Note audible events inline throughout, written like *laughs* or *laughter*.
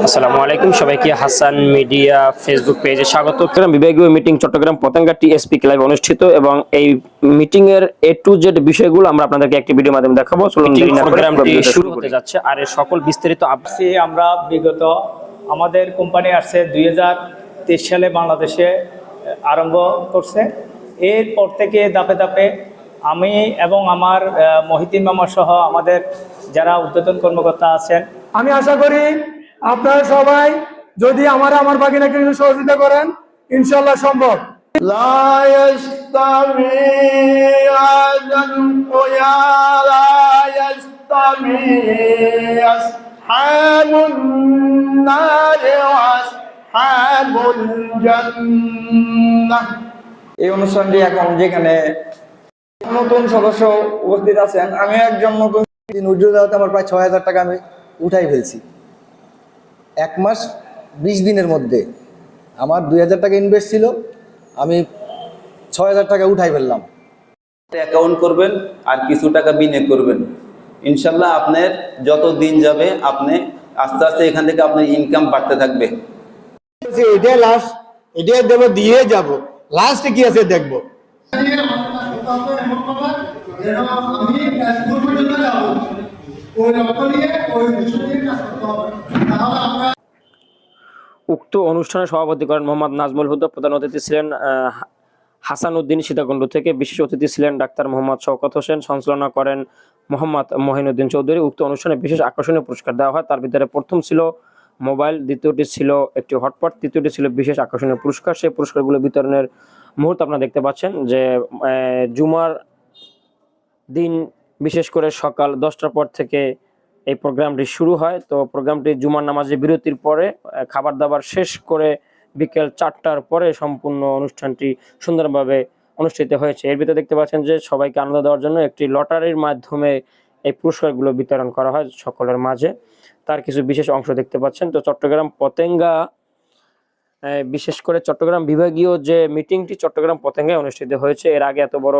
আসসালামু আলাইকুম। সবাইকে হাসান মিডিয়া ফেসবুক পেজে স্বাগত। বিভাগীয় মিটিং চট্টগ্রাম পতেঙ্গা টিএসপি ক্লাবে অনুষ্ঠিত এবং এই মিটিং এর এ টু জেড বিষয়গুলো আমরা আপনাদেরকে একটি ভিডিও মাধ্যমে দেখাবো। প্রোগ্রামটি শুরু হতে যাচ্ছে। আর এর সকল বিস্তারিত আপ- আসছি আমরা বিগত আমাদের কোম্পানি আসছে দুই হাজার তেইশ সালে বাংলাদেশে আরম্ভ করছে। এরপর থেকে দাপে দাপে আমি এবং আমার আহ, মহিদিন মামা সহ আমাদের যারা উদ্বোধন কর্মকর্তা আছেন আমি আশা করি আপনারা সবাই যদি আমার আমার বাগিনাকে একটু সহযোগিতা করেন ইনশাল্লাহ সম্ভব لا يستوي أذنك يا لا يستوي أصحاب النار وأصحاب الجنة এই অনুষ্ঠানটি এখন যেখানে নতুন সদস্য উপস্থিত আছেন আমি একজন নতুন উইড্রো দেওয়াতে আমার প্রায় ছয় হাজার টাকা আমি উঠাই ফেলছি এক মাস বিশ দিনের মধ্যে। আমার দুই হাজার টাকা ইনভেস্ট ছিল আমি ছয় হাজার টাকা উঠাই ফেললাম। অ্যাকাউন্ট করবেন আর কিছু টাকা বিনিয়োগ করবেন। ইনশাল্লাহ আপনার যত দিন যাবে আপনি আস্তে আস্তে এখান থেকে আপনার ইনকাম বাড়তে থাকবে। এটাই লাস্ট এটাই দেবো দিয়ে যাব। লাস্টে কি আছে দেখব? উক্ত অনুষ্ঠানে সভাপতি করেন মোহাম্মদ নাজমুল হুদা। প্রধান অতিথি ছিলেন হাসান উদ্দিন সীতাকুণ্ড থেকে। বিশেষ অতিথি ছিলেন ডাক্তার মোহাম্মদ শওকত হোসেন। সঞ্চালনা করেন মোহাম্মদ মহিনুদ্দিন চৌধুরী। উক্ত অনুষ্ঠানে বিশেষ আকর্ষণীয় পুরস্কার দেওয়া হয়। তার ভিতরে প্রথম ছিল মোবাইল, দ্বিতীয়টি ছিল একটি হটপট, তৃতীয়টি ছিল বিশেষ আকর্ষণীয় পুরস্কার। সেই পুরস্কারগুলো বিতরণের মুহূর্ত আপনারা দেখতে পাচ্ছেন যে জুমার দিন বিশেষ করে সকাল দশটার পর থেকে এই প্রোগ্রামটি শুরু হয়। তো প্রোগ্রামটি জুমার নামাজে বিরতির পরে খাবার দাবার শেষ করে বিকেল চারটার পরে সম্পূর্ণ অনুষ্ঠানটি সুন্দরভাবে অনুষ্ঠিত হয়েছে। এর ভিতরে দেখতে পাচ্ছেন যে সবাইকে আনন্দ দেওয়ার জন্য একটি লটারির মাধ্যমে এই পুরস্কারগুলো বিতরণ করা হয় সকলের মাঝে। তার কিছু বিশেষ অংশ দেখতে পাচ্ছেন। তো চট্টগ্রাম পতেঙ্গা বিশেষ করে চট্টগ্রাম বিভাগীয় যে মিটিংটি চট্টগ্রাম পতেঙ্গায় অনুষ্ঠিত হয়েছে, এর আগে এত বড়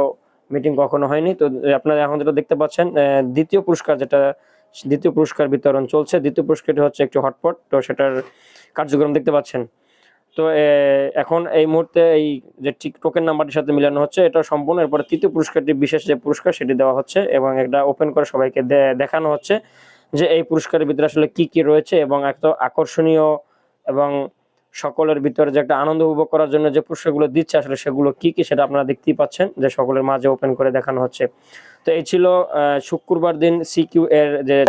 মিটিং কখনো হয়নি। তো আপনারা এখন যেটা দেখতে পাচ্ছেন দ্বিতীয় পুরস্কার যেটা দ্বিতীয় পুরস্কার বিতরণ চলছে। দ্বিতীয় পুরস্কারটি হচ্ছে একটি হটপট, তো সেটার কার্যক্রম দেখতে পাচ্ছেন। তো এখন এই মুহূর্তে এই যে ঠিক টোকেন নাম্বারটির সাথে মিলানো হচ্ছে, এটা সম্পূর্ণ। এরপরে তৃতীয় পুরস্কারটি, বিশেষ যে পুরস্কার, সেটি দেওয়া হচ্ছে এবং এটা ওপেন করে সবাইকে দেখানো হচ্ছে যে এই পুরস্কারের ভিতরে আসলে কি কি রয়েছে এবং এত আকর্ষণীয় এবং সকলের ভিতরে যে একটা আনন্দ উপভোগ করার জন্য যে পুরস্কারগুলো দিচ্ছে আসলে সেগুলো কি কি সেটা আপনারা দেখতেই পাচ্ছেন যে সকলের মাঝে ওপেন করে দেখানো হচ্ছে। তো এই ছিল আহ, শুক্রবার দিন সিকিউ এর যে *laughs*